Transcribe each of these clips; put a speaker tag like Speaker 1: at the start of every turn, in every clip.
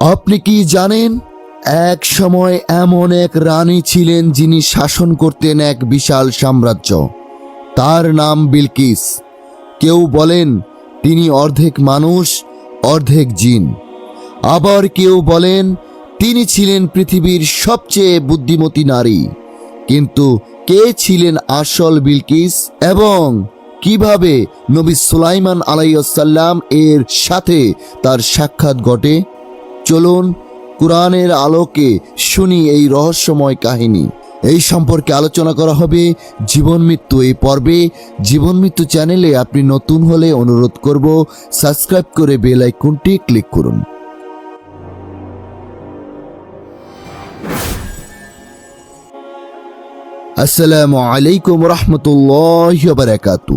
Speaker 1: আপনি কি জানেন, এক সময় এমন এক রানী ছিলেন যিনি শাসন করতেন এক বিশাল সাম্রাজ্য। তার নাম বিলকিস। কেউ বলেন, তিনি অর্ধেক মানুষ, অর্ধেক জিন। আবার কেউ বলেন, তিনি ছিলেন পৃথিবীর সবচেয়ে বুদ্ধিমতী নারী। কিন্তু কে ছিলেন আসল বিলকিস এবং কীভাবে নবী সুলাইমান আলাইসাল্লাম এর সাথে তার সাক্ষাৎ ঘটে? চলুন কোরআনের আলোকে শুনি এই রহস্যময় কাহিনী। এই সম্পর্কে আলোচনা করা হবে জীবন মৃত্যু এই পর্বে। জীবন মৃত্যু চ্যানেলে আপনি নতুন হলে অনুরোধ করব, সাবস্ক্রাইব করে বেল আইকনটি ক্লিক করুন। আসসালামু আলাইকুম রহমতুল্লাহ বারাকাতু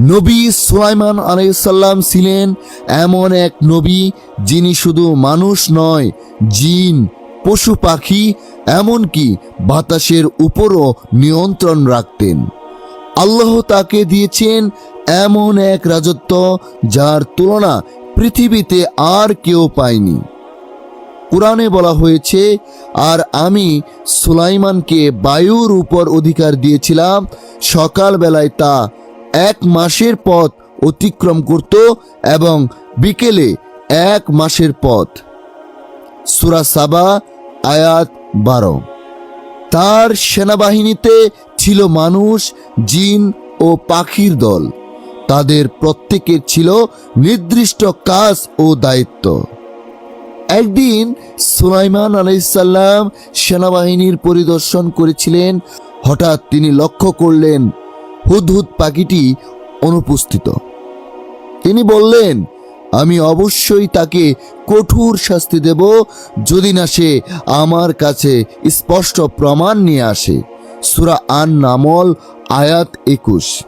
Speaker 1: নবী সুলাইমান আলাইসাল্লাম ছিলেন এমন এক নবী যিনি শুধু মানুষ নয়, জিন, পশু পাখি, এমনকি বাতাসের উপরও নিয়ন্ত্রণ রাখতেন। আল্লাহ তাকে দিয়েছেন এমন এক রাজত্ব যার তুলনা পৃথিবীতে আর কেউ পায়নি। কোরআনে বলা হয়েছে, আর আমি সুলাইমানকে বায়ুর উপর অধিকার দিয়েছিলাম, সকালবেলায় তা এক মাসের পথ অতিক্রম করত এবং বিকেলে এক মাসের পথ। সুরা সাবা, আয়াত বারো। তার সেনাবাহিনীতে ছিল মানুষ, জিন ও পাখির দল। তাদের প্রত্যেকের ছিল নির্দিষ্ট কাজ ও দায়িত্ব। একদিন সুলাইমান আলাইসাল্লাম সেনাবাহিনীর পরিদর্শন করেছিলেন। হঠাৎ তিনি লক্ষ্য করলেন হুদহুদ পাখিটি অনুপস্থিত। তিনি বললেন, আমি অবশ্যই তাকে কঠোর শাস্তি দেব যদি না সে আমার কাছে স্পষ্ট প্রমাণ নিয়ে আসে। সুরা আন নামল আয়াত একুশ।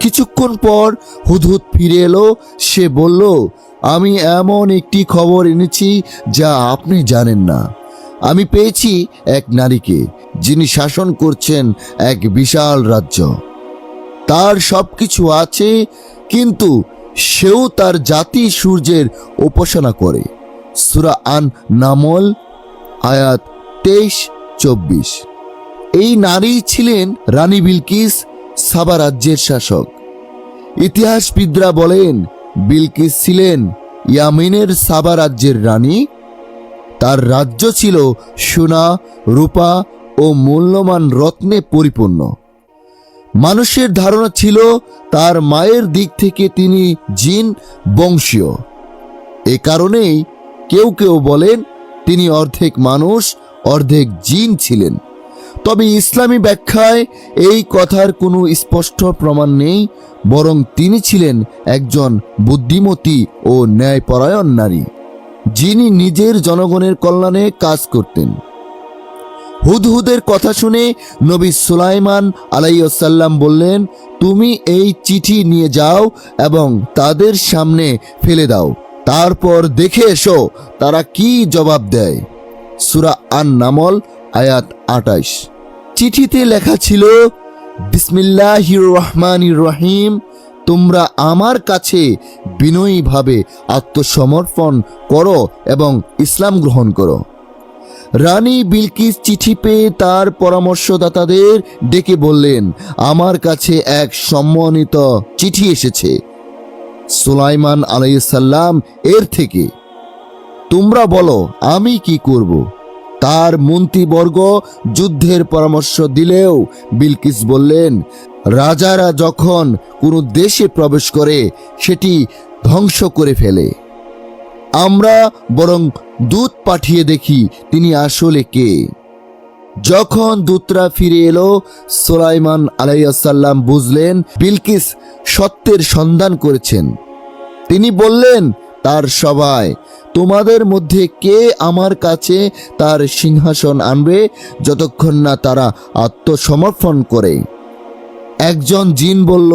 Speaker 1: কিছুক্ষণ পর হুদহুদ ফিরে এলো। সে বলল, আমি এমন একটি খবর এনেছি যা আপনি জানেন না। আমি পেয়েছি এক নারীকে, যিনি শাসন করছেন এক বিশাল রাজ্য। তার সব কিছু আছে, কিন্তু সেও তার জাতি সূর্যের উপাসনা করে। সুরা আন নামল আয়াত তেইশ, চব্বিশ। এই নারী ছিলেন রানী বিলকিস, সাবা রাজ্যের শাসক। ইতিহাসবিদরা বলেন, বিলকিস ছিলেন ইয়ামিনের সাবা রাজ্যের রানী তার রাজ্য ছিল সোনা, রূপা ও মূল্যবান রত্নে পরিপূর্ণ। মানুষের ধারণা ছিল তার মায়ের দিক থেকে তিনি জিন বংশীয়। এ কারণেই কেউ কেউ বলেন তিনি অর্ধেক মানুষ, অর্ধেক জিন ছিলেন। তবে ইসলামী ব্যাখ্যায় এই কথার কোনো স্পষ্ট প্রমাণ নেই, বরং তিনি ছিলেন একজন বুদ্ধিমতী ও ন্যায়পরায়ণ নারী। যিনি নিজের জনগণের কল্যাণে কাজ করতেন। হুদহুদের কথা শুনে নবী সুলাইমান আলাইসাল্লাম বললেন, তুমি এই চিঠি নিয়ে যাও এবং তাদের সামনে ফেলে দাও। তারপর দেখে এসো তারা কি জবাব দেয়। সুরা আন নামল আয়াত আটাইশ। চিঠিতে লেখা ছিল, বিসমিল্লাহির রহমানির রহিম তোমরা আমার কাছে বিনয়ীভাবে আত্মসমর্পণ করো এবং ইসলাম গ্রহণ করো। রানী বিলকিস চিঠি পেয়ে তার পরামর্শদাতাদের ডেকে বললেন, আমার কাছে এক সম্মানিত চিঠি এসেছে। সুলাইমান আলাইসাল্লাম এর থেকে। তোমরা বলো, আমি কি করব? তার মন্ত্রীবর্গ যুদ্ধের পরামর্শ দিলেও বিলকিস বললেন, রাজারা যখন কোনো দেশে প্রবেশ করে, সেটি ধ্বংস করে ফেলে। আমরা বরং দূত পাঠিয়ে দেখি তিনি আসলে কে। যখন দূতরা ফিরে এলো, সোলাইমান আলাইসাল্লাম বুঝলেন বিলকিস সত্যের সন্ধান করেছেন। তিনি বললেন তার সবাই তোমাদের মধ্যে কে আমার কাছে তার সিংহাসন আনবে, যতক্ষণ না তারা আত্মসমর্পণ করে? একজন জিন বলল,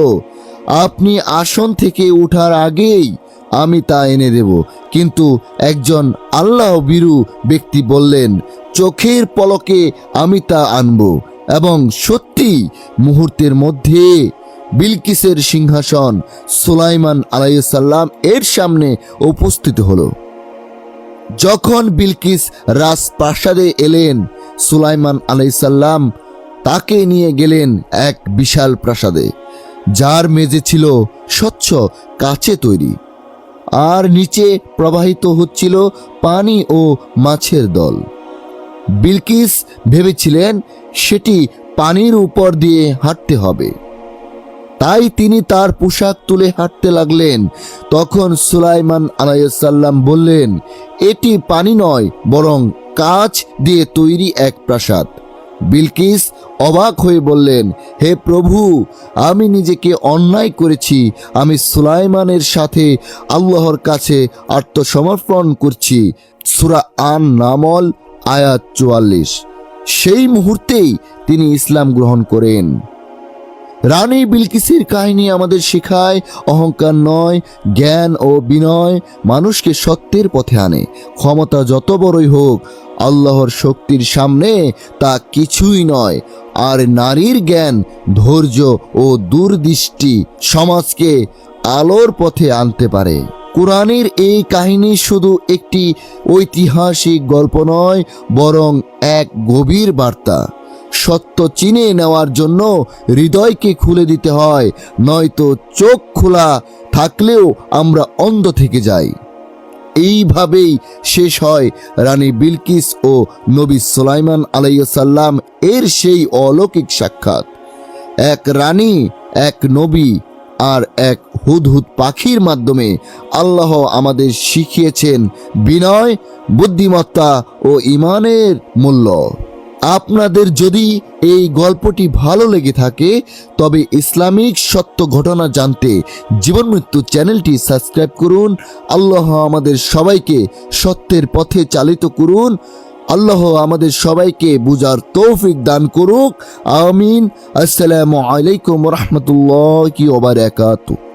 Speaker 1: আপনি আসন থেকে ওঠার আগেই আমি তা এনে দেব। কিন্তু একজন আল্লাহ বিরু ব্যক্তি বললেন, চোখের পলকে আমি তা আনব এবং সত্যি মুহূর্তের মধ্যে বিলকিসের সিংহাসন সুলাইমান আলাইসাল্লাম এর সামনে উপস্থিত হলো। যখন বিলকিস রাজপ্রাসাদে এলেন, সুলাইমান আলাইসাল্লাম তাকে নিয়ে গেলেন এক বিশাল প্রাসাদে, যার মেঝে ছিল স্বচ্ছ কাচে তৈরি। আর নিচে প্রবাহিত হচ্ছিল পানি ও মাছের দল। বিলকিস ভেবেছিলেন, সেটি পানির উপর দিয়ে হাঁটতে হবে। তাই তিনি তার পোশাক তুলে হাঁটতে লাগলেন। তখন সুলাইমান আলাইসাল্লাম বললেন, এটি পানি নয়, বরং কাচ দিয়ে তৈরি এক প্রাসাদ। বিলকিস অবাক হয়ে বললেন, হে প্রভু, আমি নিজেকে অন্যায় করেছি। আমি সুলাইমানের সাথে আল্লাহর কাছে আত্মসমর্পণ করছি। সুরা আন নামল আয়াত চুয়াল্লিশ। সেই মুহূর্তেই তিনি ইসলাম গ্রহণ করেন। রানী বিলকিসের কাহিনী আমাদের শেখায়, অহংকার নয়, জ্ঞান ও বিনয় মানুষকে সত্যের পথে আনে। ক্ষমতা যত বড়ই হোক, আল্লাহর শক্তির সামনে তা কিছুই নয়। আর নারীর জ্ঞান, ধৈর্য ও দূরদৃষ্টি সমাজকে আলোর পথে আনতে পারে। কোরআনের এই কাহিনী শুধু একটি ঐতিহাসিক গল্প নয়, বরং এক গভীর বার্তা। সত্য চিনে নেওয়ার জন্য হৃদয়কে খুলে দিতে হয়, নয়তো চোখ খোলা থাকলেও আমরা অন্ধ থেকে যাই। এইভাবেই শেষ হয় রানী বিলকিস ও নবী সুলাইমান আলাইসাল্লাম এর সেই অলৌকিক সাক্ষাৎ। এক রানী, এক নবী আর এক হুদহুদ পাখির মাধ্যমে আল্লাহ আমাদের শিখিয়েছেন বিনয়, বুদ্ধিমত্তা ও ইমানের মূল্য। আপনাদের যদি এই গল্পটি ভালো লেগে থাকে, তবে ইসলামিক সত্য ঘটনা জানতে জীবন মৃত্যু চ্যানেলটি সাবস্ক্রাইব করুন। আল্লাহ আমাদের সবাইকে সত্যের পথে চালিত করুন। আল্লাহ আমাদের সবাইকে বুজার তৌফিক দান করুক। আমিন। আসসালামু আলাইকুম রহমতুল্লাহ কি ওবারাকাতু